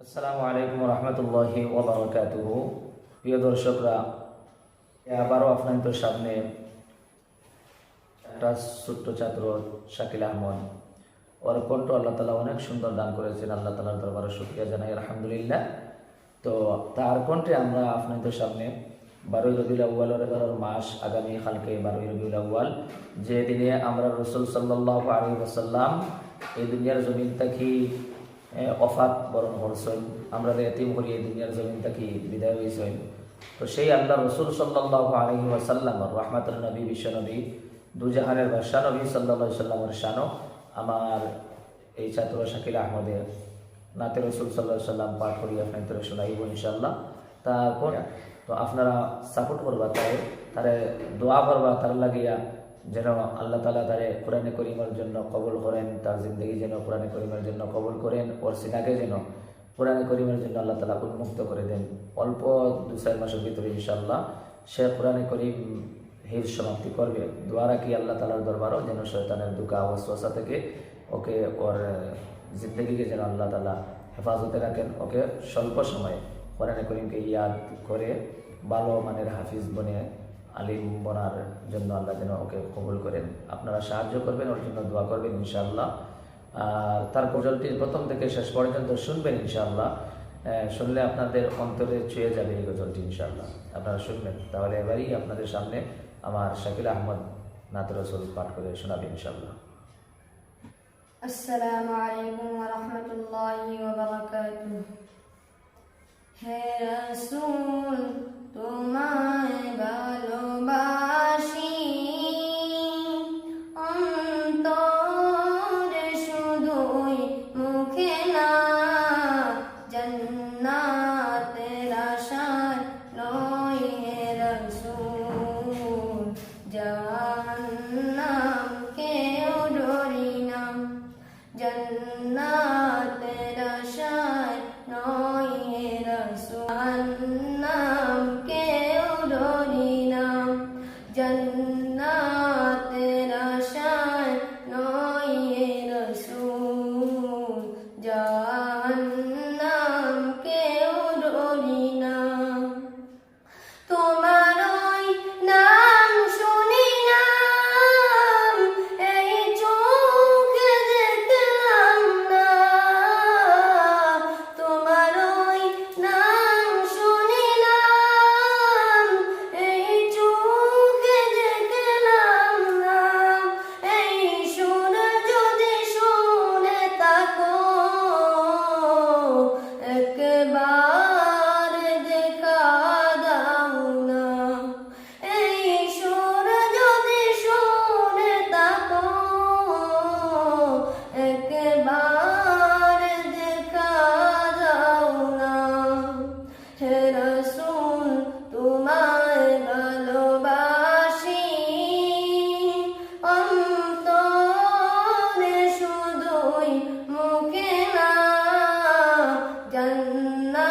আসসালামু আলাইকুম রহমতুল্লাহি ওবরাকাতুহ। প্রিয় দর্শকরা আবারও আপনাদের সামনে একটা ছোট্ট ছাত্র শাকিল আহমদ। ওর কণ্ঠ আল্লাহ তালা অনেক সুন্দর দান করেছেন, আল্লাহ তালার দরবারে শুক্রিয়া জানাই, আলহামদুলিল্লাহ। তো তার কণ্ঠে আমরা আপনাদের সামনে বারোই রবিউল আউ্বালের এগারোর মাস আগামী কালকে বারোই রবিউল আউ্বাল যে দিনে আমরা রসুল সাল্লাহ আলী ওসাল্লাম এই দুনিয়ার জমিন থাকি অফাত বরণ করছেন আমরা এতিম করি, এই দুনিয়ার জমিন থাকি বিদায় হয়েছেন তো সেই আল্লাহ রসুল সাল্লাহ আলহি ওয়াসাল্লাম, রহমাতুল নবী বিশ্বনবী দুজাহানের বাদশাহ নবী সাল্লাহ সাল্লামের শানো আমার এই ছাত্র শাকিল আহমদের নাতে রসুল সাল্লাহ সাল্লাম পাঠ করি আপনাদের শোনাইব ইনশাল্লাহ তারপর তো আপনারা সাপোর্ট করবা তাই তারে দোয়া করবা, তার লাগিয়া যেন আল্লাহ তালা তারে কোরআনে করিমের জন্য কবল করেন, তার জিন্দগি যেন কোরআনে করিমের জন্য কবল করেন, ওর সিনাকে যেন কোরআনে করিমের জন্য আল্লাহ তালা উন্মুক্ত করে দেন। অল্প দু চার মাসের ভিতরে ইনশাল্লাহ সে কোরআনে করিম হির সমাপ্তি করবে। দোয়া কি আল্লাহ তালার দরবারও যেন শয়তানের দুকা অস্বসা থেকে ওকে, ওর জিন্দগিকে যেন আল্লাহ তালা হেফাজতে রাখেন। ওকে স্বল্প সময়ে কোরআনে করিমকে ইয়াদ করে ভালো মানের হাফিজ বনে আলিম বনার জন্য আল্লাহ যেন ওকে কবুল করেন। আপনারা সাহায্য করবেন, ওর জন্য দোয়া করবেন ইনশাআল্লাহ। আর তার গজলটি প্রথম থেকে শেষ পর্যন্ত শুনবেন ইনশাআল্লাহ। শুনলে আপনাদের অন্তরে ছুঁয়ে যাবে এই গজলটি ইনশাআল্লাহ। আপনারা শুনবেন। তাহলে এবারই আপনাদের সামনে আমার শাকিল আহমদ নাতর রসুল পাঠ করে শোনাবে ইনশাআল্লাহ। আসসালামু আলাইকুম ওয়া রাহমাতুল্লাহি হেরা أَنَّا Na.